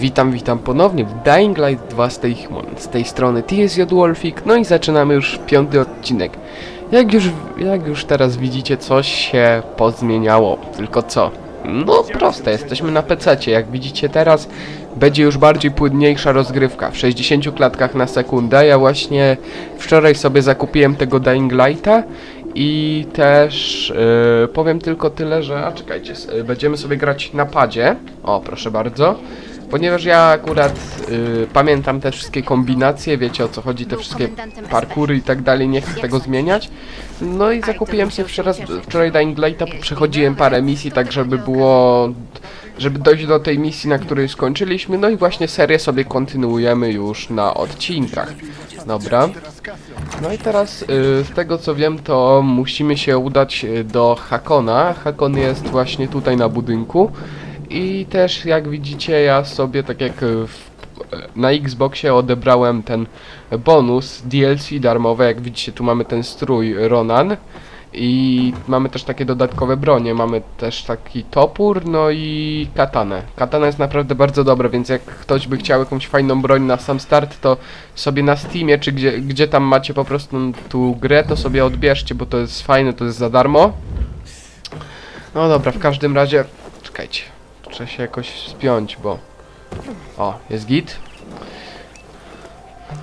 Witam, witam ponownie w Dying Light 2 Stay Human. Z tej strony TSJ Wolfik, no i zaczynamy już piąty odcinek. Jak już, jak już teraz widzicie, coś się pozmieniało. Tylko co? No proste, jesteśmy na PC. Jak widzicie teraz, będzie już bardziej płynniejsza rozgrywka w 60 klatkach na sekundę. Ja właśnie wczoraj sobie zakupiłem tego Dying Lighta i też yy, powiem tylko tyle, że. A czekajcie, yy, będziemy sobie grać na padzie. O, proszę bardzo. Ponieważ ja akurat yy, pamiętam te wszystkie kombinacje, wiecie o co chodzi, te wszystkie parkury i tak dalej, nie chcę tego zmieniać. No i zakupiłem sobie wczoraj, wczoraj Dying Lighta, przechodziłem parę misji, tak żeby było, żeby dojść do tej misji, na której skończyliśmy, no i właśnie serię sobie kontynuujemy już na odcinkach. Dobra. No i teraz y, z tego co wiem, to musimy się udać y, do Hakona. Hakon jest właśnie tutaj na budynku. I też jak widzicie, ja sobie tak jak y, w, na Xboxie odebrałem ten bonus DLC darmowy. Jak widzicie, tu mamy ten strój Ronan. I mamy też takie dodatkowe bronie. Mamy też taki topór, no i katanę. Katana jest naprawdę bardzo dobra, więc jak ktoś by chciał jakąś fajną broń na sam start, to sobie na Steamie, czy gdzie, gdzie tam macie po prostu tu grę, to sobie odbierzcie, bo to jest fajne, to jest za darmo. No dobra, w każdym razie, czekajcie, trzeba się jakoś spiąć, bo... O, jest git.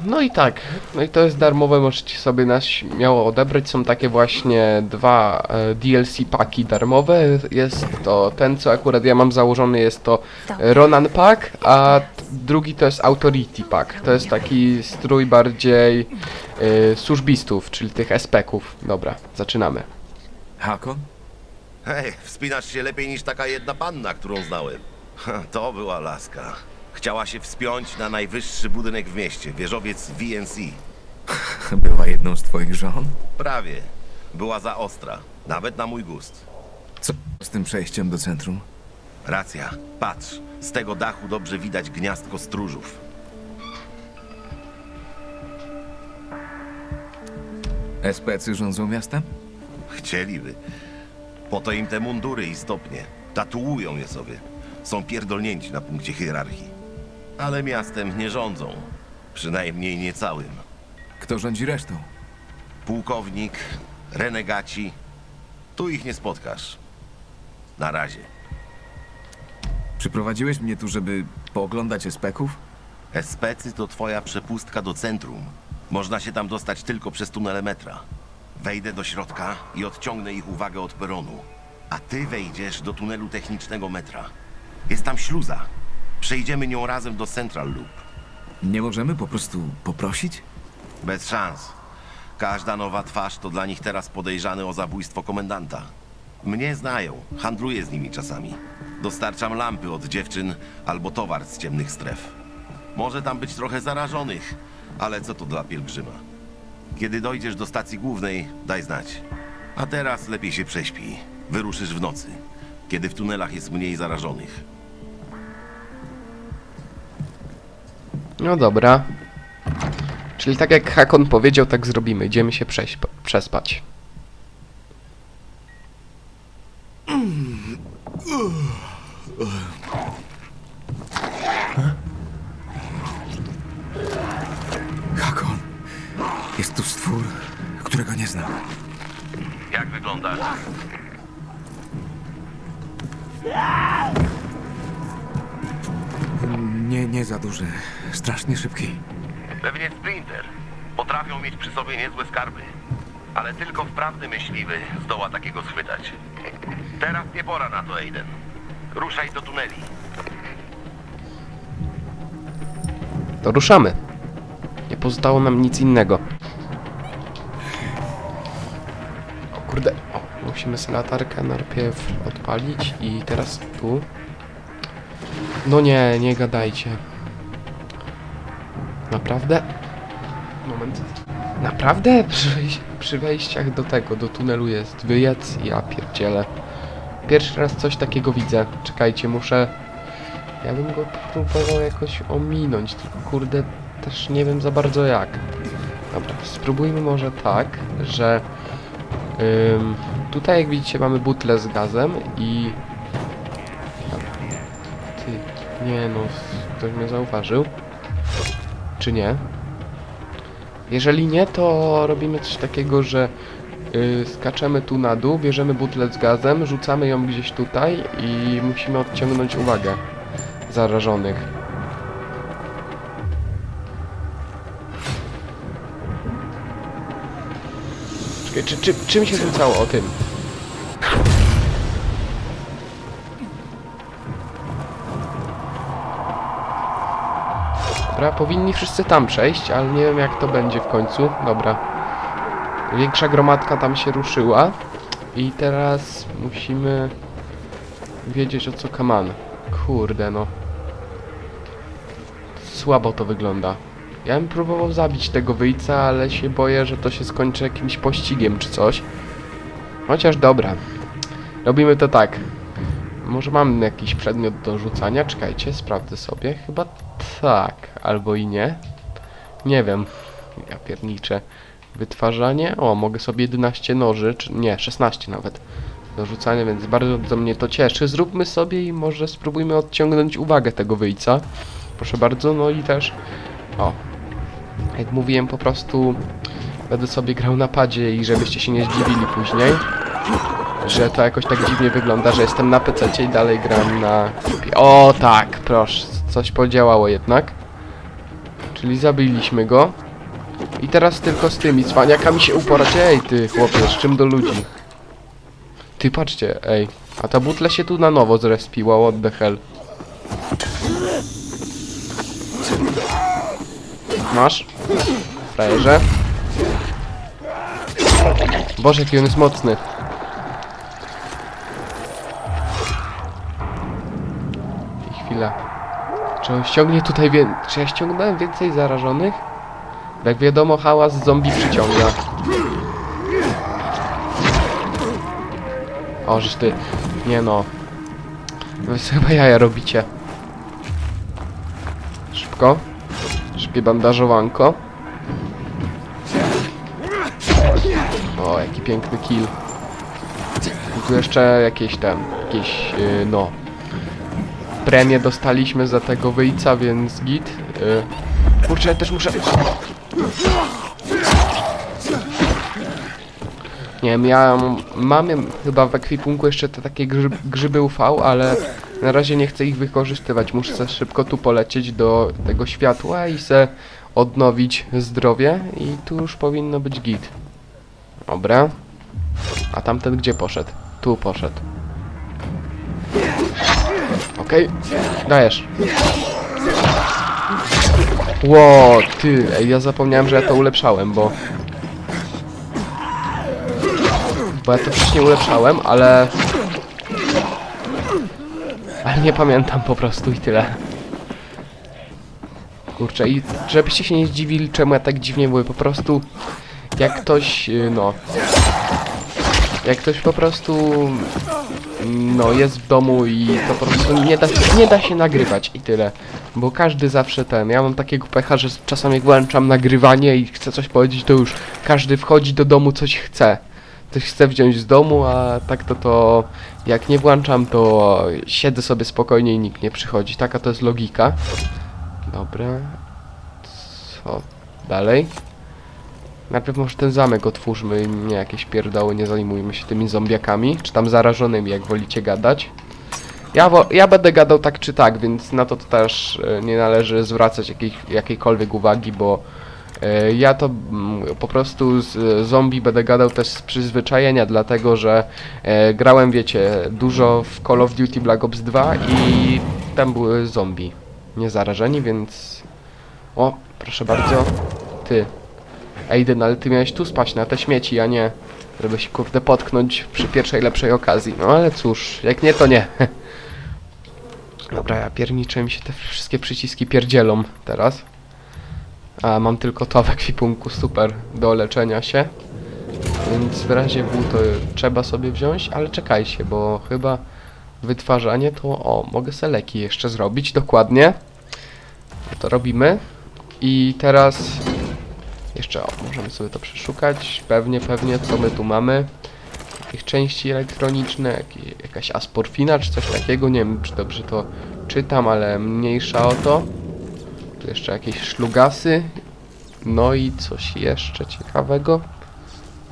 No i tak, no i to jest darmowe, możecie sobie nas śmiało odebrać. Są takie właśnie dwa e, DLC paki darmowe. Jest to ten, co akurat ja mam założony, jest to Ronan Pack, a drugi to jest Authority Pack. To jest taki strój bardziej e, służbistów, czyli tych espeków. Dobra, zaczynamy. Hakon? Hej, wspinasz się lepiej niż taka jedna panna, którą znałem. Ha, To była laska. Chciała się wspiąć na najwyższy budynek w mieście, wieżowiec VNC. Była jedną z twoich żon? Prawie. Była za ostra, nawet na mój gust. Co z tym przejściem do centrum? Racja. Patrz, z tego dachu dobrze widać gniazdko stróżów. SPC rządzą miastem? Chcieliby. Po to im te mundury i stopnie. Tatuują je sobie. Są pierdolnięci na punkcie hierarchii. Ale miastem nie rządzą. Przynajmniej nie całym. Kto rządzi resztą? pułkownik, renegaci. Tu ich nie spotkasz. Na razie. Przyprowadziłeś mnie tu, żeby pooglądać espeków? Especy to twoja przepustka do centrum. Można się tam dostać tylko przez tunele metra. Wejdę do środka i odciągnę ich uwagę od peronu. A ty wejdziesz do tunelu technicznego metra. Jest tam śluza. Przejdziemy nią razem do Central Loop. Nie możemy po prostu poprosić? Bez szans. Każda nowa twarz to dla nich teraz podejrzany o zabójstwo komendanta. Mnie znają, handluję z nimi czasami. Dostarczam lampy od dziewczyn albo towar z ciemnych stref. Może tam być trochę zarażonych, ale co to dla pielgrzyma? Kiedy dojdziesz do stacji głównej, daj znać. A teraz lepiej się prześpij. Wyruszysz w nocy, kiedy w tunelach jest mniej zarażonych. No dobra. Czyli tak jak Hakon powiedział, tak zrobimy. Idziemy się prześp- przespać. Znam. Jak wyglądasz? Nie, nie za duży. Strasznie szybki. Pewnie sprinter. Potrafią mieć przy sobie niezłe skarby. Ale tylko wprawny myśliwy zdoła takiego schwytać. Teraz nie pora na to, Aiden. Ruszaj do tuneli. To ruszamy. Nie pozostało nam nic innego. Musimy sobie latarkę najpierw odpalić i teraz tu. No nie, nie gadajcie. Naprawdę? Moment. Naprawdę? Przy, wejś- przy wejściach do tego, do tunelu jest wyjec i ja pierdzielę. Pierwszy raz coś takiego widzę. Czekajcie, muszę... Ja bym go próbował jakoś ominąć, tylko kurde też nie wiem za bardzo jak. Dobra, spróbujmy może tak, że ym, tutaj jak widzicie mamy butlę z gazem i... Ty, nie no, ktoś mnie zauważył. Czy nie? Jeżeli nie, to robimy coś takiego, że y, skaczemy tu na dół, bierzemy butlę z gazem, rzucamy ją gdzieś tutaj i musimy odciągnąć uwagę zarażonych. Czy, czy, czym się rzucało o tym? Dobra, powinni wszyscy tam przejść, ale nie wiem jak to będzie w końcu. Dobra. Większa gromadka tam się ruszyła. I teraz musimy wiedzieć o co kaman. Kurde no. Słabo to wygląda. Ja bym próbował zabić tego wyjca, ale się boję, że to się skończy jakimś pościgiem czy coś. Chociaż dobra. Robimy to tak. Może mam jakiś przedmiot do rzucania? Czekajcie, sprawdzę sobie. Chyba tak, albo i nie. Nie wiem. Ja pierniczę. Wytwarzanie. O, mogę sobie 11 noży, czy nie, 16 nawet. Do rzucania, więc bardzo mnie to cieszy. Zróbmy sobie i może spróbujmy odciągnąć uwagę tego wyjca. Proszę bardzo, no i też. O. Jak mówiłem, po prostu będę sobie grał na padzie i żebyście się nie zdziwili później że to jakoś tak dziwnie wygląda, że jestem na PC i dalej gram na... O tak, proszę, coś podziałało jednak. Czyli zabiliśmy go. I teraz tylko z tymi cwaniakami się uporać. Ej ty chłopie, z czym do ludzi? Ty patrzcie, ej. A ta butla się tu na nowo zrespiła, what the hell. Masz? Frajerze. Boże, jaki on jest mocny. I chwila. Czy on ściągnie tutaj wie... Czy ja ściągnąłem więcej zarażonych? Jak wiadomo, hałas zombie przyciąga. O, żeż ty... Nie no. Wy chyba jaja robicie. Szybko. Bandażowanko. O, jaki piękny kill. I tu jeszcze jakieś tam, jakieś, yy, no, premię dostaliśmy za tego wyjca, więc git. Yy. Kurczę, też muszę... Nie wiem, ja mam chyba w ekwipunku jeszcze te takie grzyb, grzyby UV, ale na razie nie chcę ich wykorzystywać. Muszę szybko tu polecieć do tego światła i se odnowić zdrowie i tu już powinno być git. Dobra. A tamten gdzie poszedł? Tu poszedł. Okej, dajesz. Ło, ty, ej, ja zapomniałem, że ja to ulepszałem, bo... Bo ja to wcześniej ulepszałem, ale... Nie pamiętam po prostu i tyle. Kurczę, i żebyście się nie zdziwili, czemu ja tak dziwnie mówię, po prostu... Jak ktoś, y, no... Jak ktoś po prostu no jest w domu i to po prostu nie da, nie da się nagrywać i tyle. Bo każdy zawsze ten, ja mam takiego pecha, że czasami włączam nagrywanie i chcę coś powiedzieć, to już każdy wchodzi do domu, coś chce. Coś chce wziąć z domu, a tak to to jak nie włączam, to siedzę sobie spokojnie i nikt nie przychodzi. Taka to jest logika. Dobra. Co dalej? Najpierw może ten zamek otwórzmy, nie jakieś pierdoły, nie zajmujmy się tymi zombiakami, czy tam zarażonymi, jak wolicie gadać. Ja, ja będę gadał tak czy tak, więc na to, też e, nie należy zwracać jakiej, jakiejkolwiek uwagi, bo ja to mm, po prostu z e, zombie będę gadał też z przyzwyczajenia, dlatego że e, grałem, wiecie, dużo w Call of Duty Black Ops 2 i tam były zombie niezarażeni, więc... O, proszę bardzo. Ty, Aiden, ale ty miałeś tu spać na te śmieci, a nie żeby się kurde potknąć przy pierwszej lepszej okazji. No ale cóż, jak nie, to nie. Dobra, ja pierniczę mi się te wszystkie przyciski pierdzielą teraz. A mam tylko to w ekwipunku, super, do leczenia się. Więc w razie W to trzeba sobie wziąć, ale czekajcie, bo chyba wytwarzanie to... O, mogę se leki jeszcze zrobić, dokładnie. To robimy. I teraz jeszcze o, możemy sobie to przeszukać. Pewnie, pewnie, co my tu mamy. Jakieś części elektroniczne, jakaś asporfina czy coś takiego. Nie wiem, czy dobrze to czytam, ale mniejsza o to. Tu jeszcze jakieś szlugasy. No i coś jeszcze ciekawego.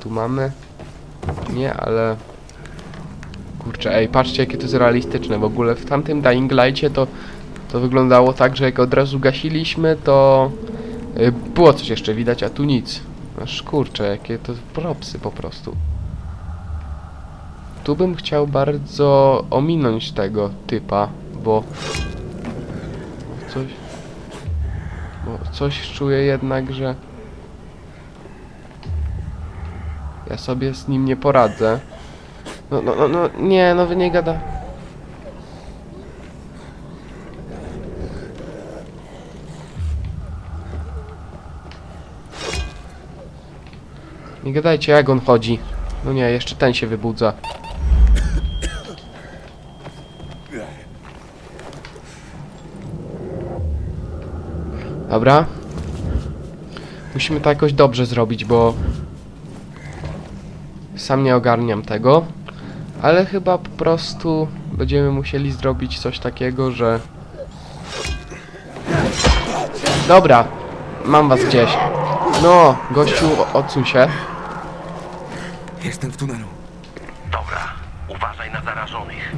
Tu mamy. Nie, ale... Kurczę, ej, patrzcie jakie to jest realistyczne. W ogóle w tamtym Dying Light'cie to, to wyglądało tak, że jak od razu gasiliśmy, to y, było coś jeszcze widać, a tu nic. Aż kurczę, jakie to propsy po prostu. Tu bym chciał bardzo ominąć tego typa, bo coś bo coś czuję jednak, że ja sobie z nim nie poradzę. No, no, no, no nie, no wy nie gada. Nie gadajcie, jak on chodzi. No nie, jeszcze ten się wybudza. Dobra. Musimy to jakoś dobrze zrobić, bo... Sam nie ogarniam tego. Ale chyba po prostu będziemy musieli zrobić coś takiego, że... Dobra. Mam was gdzieś. No, gościu, o- odsuń się. Jestem w tunelu. Dobra, uważaj na zarażonych.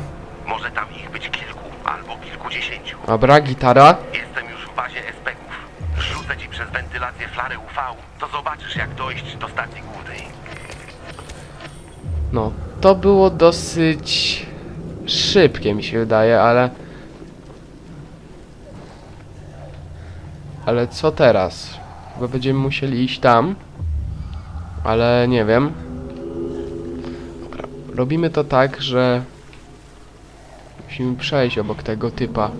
Może tam ich być kilku albo kilkudziesięciu. Dobra, gitara. Jestem zobaczysz jak dojść do stacji głównej. No, to było dosyć szybkie mi się wydaje, ale... Ale co teraz? Chyba będziemy musieli iść tam. Ale nie wiem. Dobra, robimy to tak, że... Musimy przejść obok tego typa.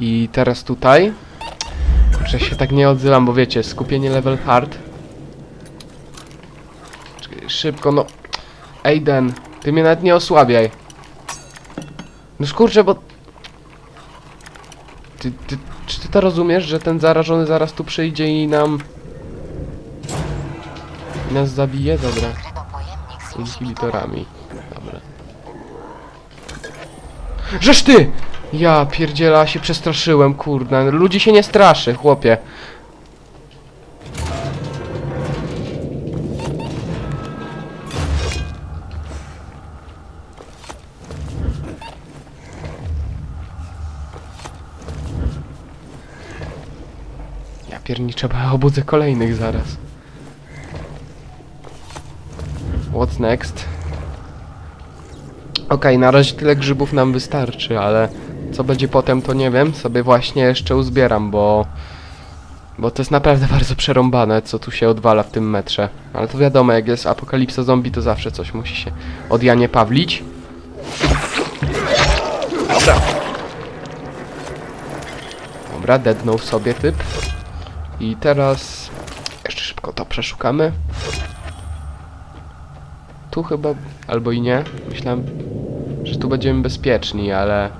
I teraz tutaj. Że się tak nie odzywam, bo wiecie, skupienie level hard. Czekaj, Szybko, no. Aiden, ty mnie nawet nie osłabiaj. No skurczę, bo... Ty, ty, czy ty to rozumiesz, że ten zarażony zaraz tu przyjdzie i nam... I nas zabije? Dobra. Inhibitorami. Dobra. Żeż ty! Ja pierdziela się przestraszyłem, kurde. Ludzi się nie straszy, chłopie. Ja pierniczę, bo obudzę kolejnych zaraz. What's next? Okej, na razie tyle grzybów nam wystarczy, ale co będzie potem to nie wiem, sobie właśnie jeszcze uzbieram, bo... Bo to jest naprawdę bardzo przerąbane, co tu się odwala w tym metrze. Ale to wiadomo, jak jest apokalipsa zombie, to zawsze coś musi się od Janie Pawlić. Dobra. Dobra, deadnął sobie typ. I teraz... Jeszcze szybko to przeszukamy. Tu chyba... Albo i nie. Myślałem, że tu będziemy bezpieczni, ale...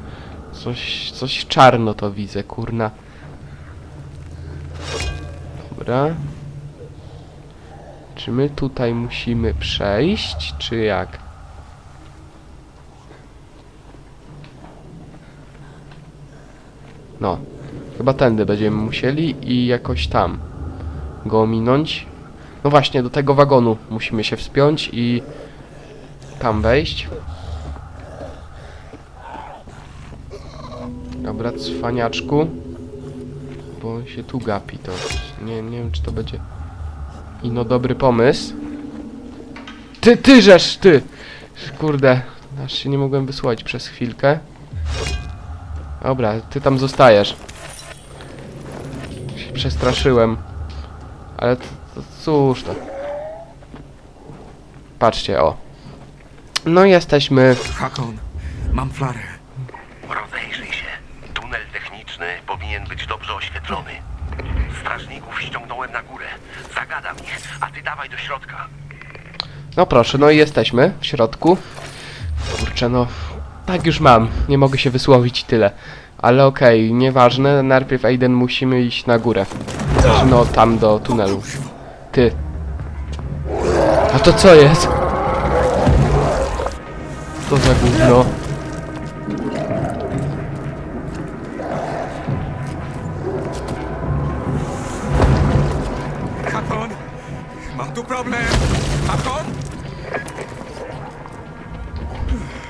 Coś, coś czarno to widzę, kurna. Dobra. Czy my tutaj musimy przejść, czy jak? No. Chyba tędy będziemy musieli i jakoś tam go ominąć. No właśnie, do tego wagonu musimy się wspiąć i tam wejść. Dobra, cwaniaczku. Bo się tu gapi, to nie, nie wiem czy to będzie ino dobry pomysł. Ty, ty żeż, ty! Kurde, aż się nie mogłem wysłać przez chwilkę. Dobra, ty tam zostajesz. Się przestraszyłem. Ale to, to cóż to. Patrzcie, o. No jesteśmy. Hakon, mam flarę. Rozejrzyj się. Tunel techniczny powinien być dobrze oświetlony. Strażników ściągnąłem na górę. Zagadam ich, a ty dawaj do środka. No proszę, no i jesteśmy w środku. Kurczę, no. Tak już mam. Nie mogę się wysłowić tyle. Ale okej, nieważne. Najpierw Aiden musimy iść na górę. Znaczy, no tam do tunelu. Ty. A to co jest? To za gówno. Tu problem!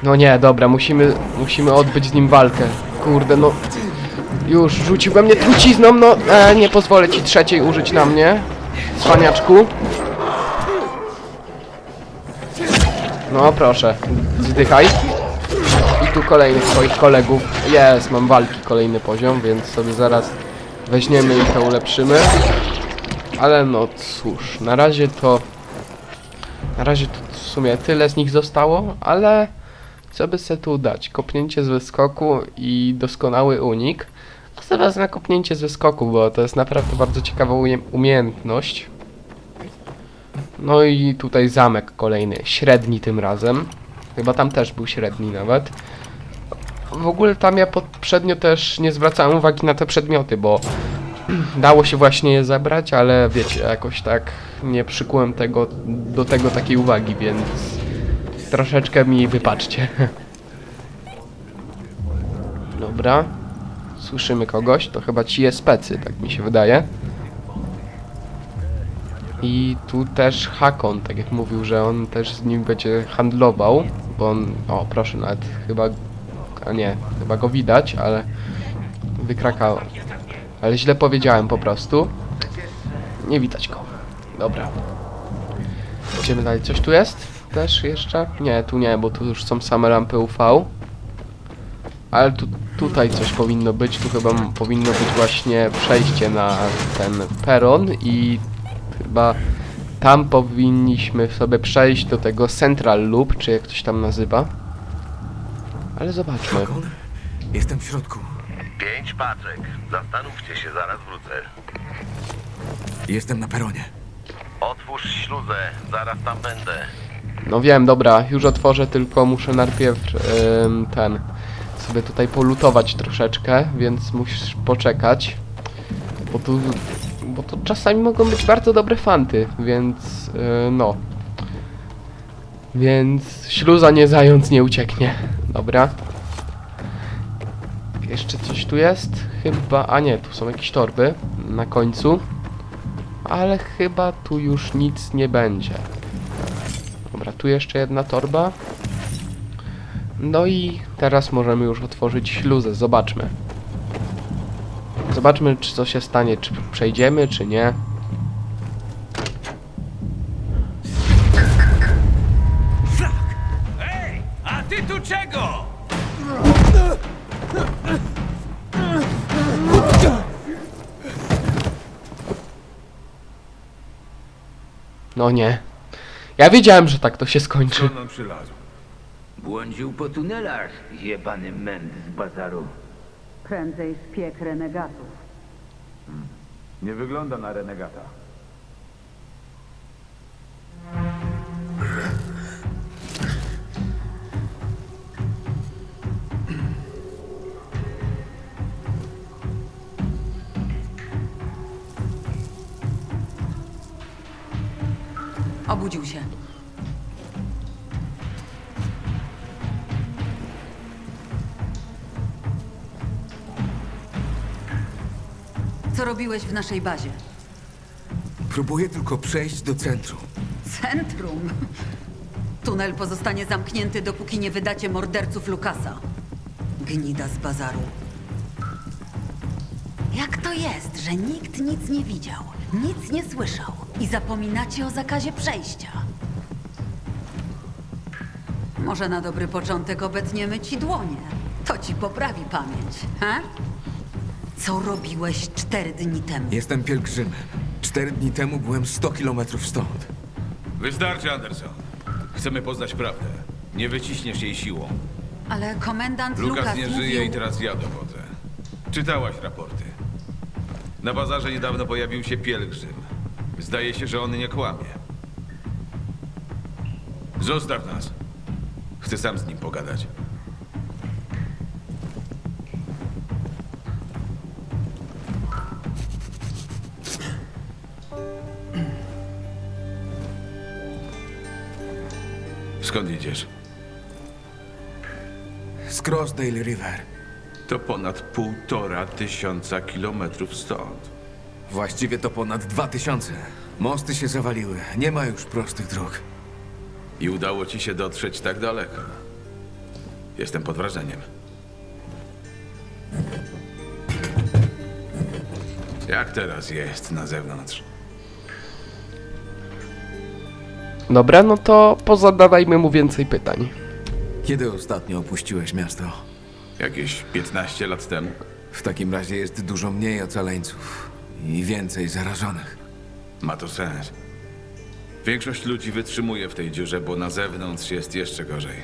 No nie, dobra, musimy, musimy odbyć z nim walkę. Kurde, no... Już, rzucił we mnie trucizną, no... E, nie pozwolę ci trzeciej użyć na mnie. Cwaniaczku. No proszę, zdychaj. I tu kolejnych swoich kolegów. Jest, mam walki kolejny poziom, więc sobie zaraz weźmiemy i to ulepszymy. Ale no cóż, na razie to... Na razie to w sumie tyle z nich zostało, ale... Co by se tu dać? Kopnięcie z wyskoku i doskonały unik. Zaraz na kopnięcie z wyskoku, bo to jest naprawdę bardzo ciekawa umie umiejętność. No i tutaj zamek kolejny, średni tym razem. Chyba tam też był średni nawet. W ogóle tam ja poprzednio też nie zwracałem uwagi na te przedmioty, bo dało się właśnie je zebrać, ale wiecie, jakoś tak nie przykułem tego, do tego takiej uwagi, więc troszeczkę mi wypaczcie. Dobra. Słyszymy kogoś, to chyba ci jest specy, tak mi się wydaje. I tu też Hakon, tak jak mówił, że on też z nim będzie handlował, bo on, o proszę, nawet chyba, a nie, chyba go widać, ale wykrakał. Ale źle powiedziałem po prostu. Nie widać go. Dobra. Idziemy dalej. Coś tu jest? Też jeszcze? Nie, tu nie, bo tu już są same lampy UV. Ale tu, tutaj coś powinno być. Tu chyba powinno być właśnie przejście na ten peron i chyba tam powinniśmy sobie przejść do tego Central Loop, czy jak ktoś tam nazywa. Ale zobaczmy. Jestem w środku. Pięć paczek. Zastanówcie się, zaraz wrócę. Jestem na peronie. Otwórz śluzę, zaraz tam będę. No wiem, dobra, już otworzę, tylko muszę najpierw ym, ten sobie tutaj polutować troszeczkę, więc musisz poczekać. Bo tu, bo to czasami mogą być bardzo dobre fanty, więc yy, no. Więc śluza nie zając nie ucieknie. Dobra. Jeszcze coś tu jest? Chyba, a nie, tu są jakieś torby na końcu. Ale chyba tu już nic nie będzie. Dobra, tu jeszcze jedna torba. No i teraz możemy już otworzyć śluzę. Zobaczmy. Zobaczmy, czy co się stanie. Czy przejdziemy, czy nie. No nie. Ja wiedziałem, że tak to się skończy. nam przylazł? Błądził po tunelach, jebany męd z bazaru. Prędzej szpieg renegatów. Nie wygląda na renegata. Obudził się. Co robiłeś w naszej bazie? Próbuję tylko przejść do centrum. Centrum. Tunel pozostanie zamknięty, dopóki nie wydacie morderców Lukasa. Gnida z bazaru. Jak to jest, że nikt nic nie widział, nic nie słyszał i zapominacie o zakazie przejścia? Może na dobry początek obetniemy ci dłonie. To ci poprawi pamięć, he? Co robiłeś cztery dni temu? Jestem pielgrzymem. Cztery dni temu byłem 100 kilometrów stąd. Wystarczy, Anderson. Chcemy poznać prawdę. Nie wyciśniesz jej siłą. Ale komendant Lukas Lukas nie mówił... żyje i teraz ja dowodzę. Czytałaś raporty. Na bazarze niedawno pojawił się pielgrzym. Zdaje się, że on nie kłamie. Zostaw nas. Chcę sam z nim pogadać. Skąd idziesz? Z Crossdale River. To ponad półtora tysiąca kilometrów stąd. Właściwie to ponad dwa tysiące. Mosty się zawaliły. Nie ma już prostych dróg. I udało ci się dotrzeć tak daleko. Jestem pod wrażeniem. Jak teraz jest na zewnątrz? Dobra, no to pozadawajmy mu więcej pytań. Kiedy ostatnio opuściłeś miasto? Jakieś 15 lat temu? W takim razie jest dużo mniej ocaleńców i więcej zarażonych. Ma to sens. Większość ludzi wytrzymuje w tej dziurze, bo na zewnątrz jest jeszcze gorzej.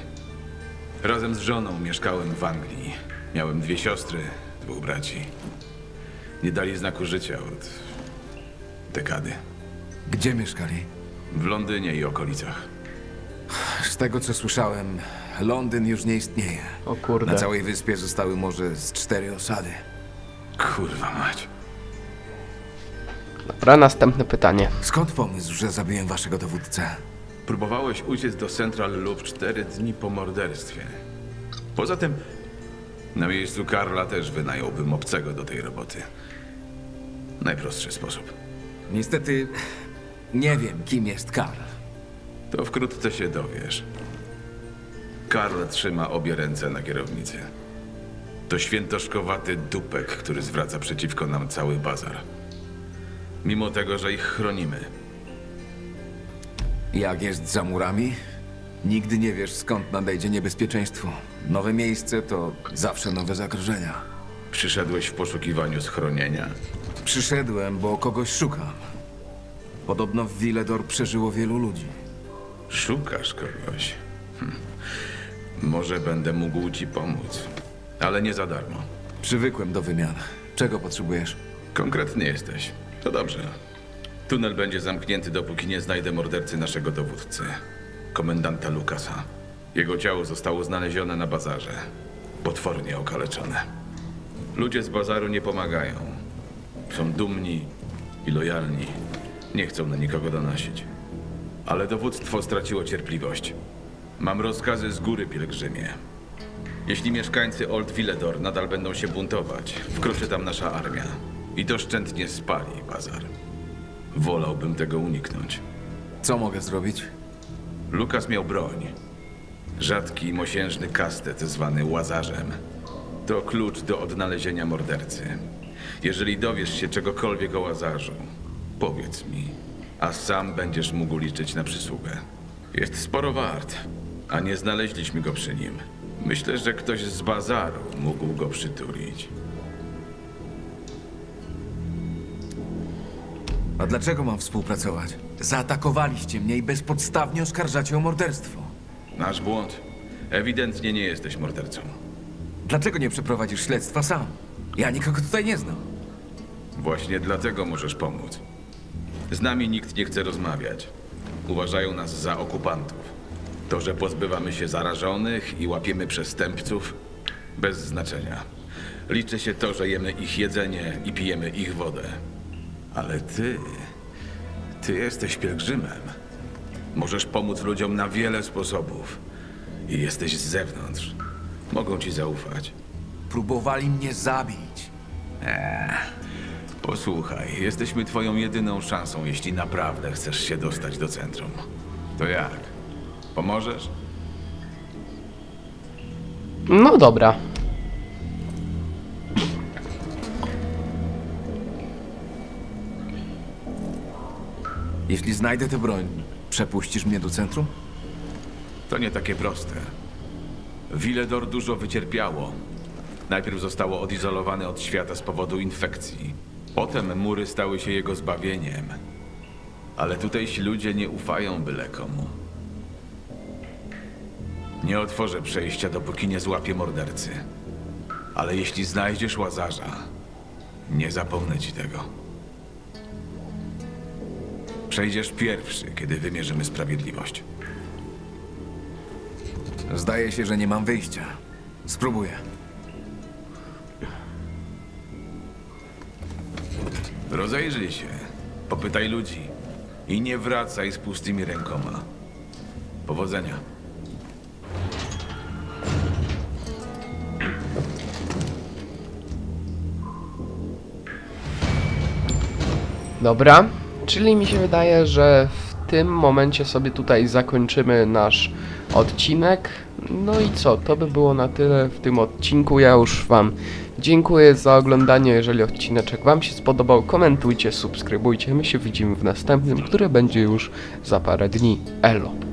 Razem z żoną mieszkałem w Anglii. Miałem dwie siostry, dwóch braci. Nie dali znaku życia od dekady. Gdzie mieszkali? W Londynie i okolicach. Z tego co słyszałem, Londyn już nie istnieje. O kurde. Na całej wyspie zostały może z cztery osady. Kurwa mać. Dobra, następne pytanie. Skąd pomysł, że zabiłem waszego dowódcę? Próbowałeś uciec do Central Loop cztery dni po morderstwie. Poza tym, na miejscu Karla też wynająłbym obcego do tej roboty. Najprostszy sposób. Niestety nie wiem, kim jest Karl. To wkrótce się dowiesz. Karl trzyma obie ręce na kierownicy. To świętoszkowaty dupek, który zwraca przeciwko nam cały bazar. Mimo tego, że ich chronimy. Jak jest za murami? Nigdy nie wiesz, skąd nadejdzie niebezpieczeństwo. Nowe miejsce to zawsze nowe zagrożenia. Przyszedłeś w poszukiwaniu schronienia. Przyszedłem, bo kogoś szukam. Podobno w Villedor przeżyło wielu ludzi. Szukasz kogoś. Hm. Może będę mógł ci pomóc, ale nie za darmo. Przywykłem do wymian. Czego potrzebujesz? Konkretny jesteś. To dobrze. Tunel będzie zamknięty, dopóki nie znajdę mordercy naszego dowódcy, komendanta Lukasa. Jego ciało zostało znalezione na bazarze. Potwornie okaleczone. Ludzie z bazaru nie pomagają. Są dumni i lojalni. Nie chcą na nikogo donosić. Ale dowództwo straciło cierpliwość. Mam rozkazy z góry, pielgrzymie. Jeśli mieszkańcy Old Villedor nadal będą się buntować, wkroczy tam nasza armia i doszczętnie spali bazar. Wolałbym tego uniknąć. Co mogę zrobić? Lukas miał broń. Rzadki, mosiężny kastet zwany Łazarzem. To klucz do odnalezienia mordercy. Jeżeli dowiesz się czegokolwiek o Łazarzu, powiedz mi, a sam będziesz mógł liczyć na przysługę. Jest sporo wart, a nie znaleźliśmy go przy nim. Myślę, że ktoś z bazaru mógł go przytulić. A dlaczego mam współpracować? Zaatakowaliście mnie i bezpodstawnie oskarżacie o morderstwo. Nasz błąd. Ewidentnie nie jesteś mordercą. Dlaczego nie przeprowadzisz śledztwa sam? Ja nikogo tutaj nie znam. Właśnie dlatego możesz pomóc. Z nami nikt nie chce rozmawiać. Uważają nas za okupantów. To, że pozbywamy się zarażonych i łapiemy przestępców, bez znaczenia. Liczy się to, że jemy ich jedzenie i pijemy ich wodę. Ale ty, ty jesteś pielgrzymem. Możesz pomóc ludziom na wiele sposobów. I jesteś z zewnątrz. Mogą ci zaufać. Próbowali mnie zabić. Posłuchaj, jesteśmy twoją jedyną szansą, jeśli naprawdę chcesz się dostać do centrum. To jak? Pomożesz? No dobra. Jeśli znajdę tę broń, przepuścisz mnie do centrum? To nie takie proste. Villedor dużo wycierpiało. Najpierw zostało odizolowane od świata z powodu infekcji. Potem mury stały się jego zbawieniem. Ale tutejsi ludzie nie ufają byle komu. Nie otworzę przejścia, dopóki nie złapię mordercy. Ale jeśli znajdziesz łazarza, nie zapomnę ci tego. Przejdziesz pierwszy, kiedy wymierzymy sprawiedliwość. Zdaje się, że nie mam wyjścia. Spróbuję. Rozejrzyj się, popytaj ludzi i nie wracaj z pustymi rękoma. Powodzenia. Dobra czyli mi się wydaje, że w tym momencie sobie tutaj zakończymy nasz odcinek. No i co, to by było na tyle w tym odcinku. Ja już Wam dziękuję za oglądanie. Jeżeli odcineczek Wam się spodobał, komentujcie, subskrybujcie. My się widzimy w następnym, który będzie już za parę dni. Elo.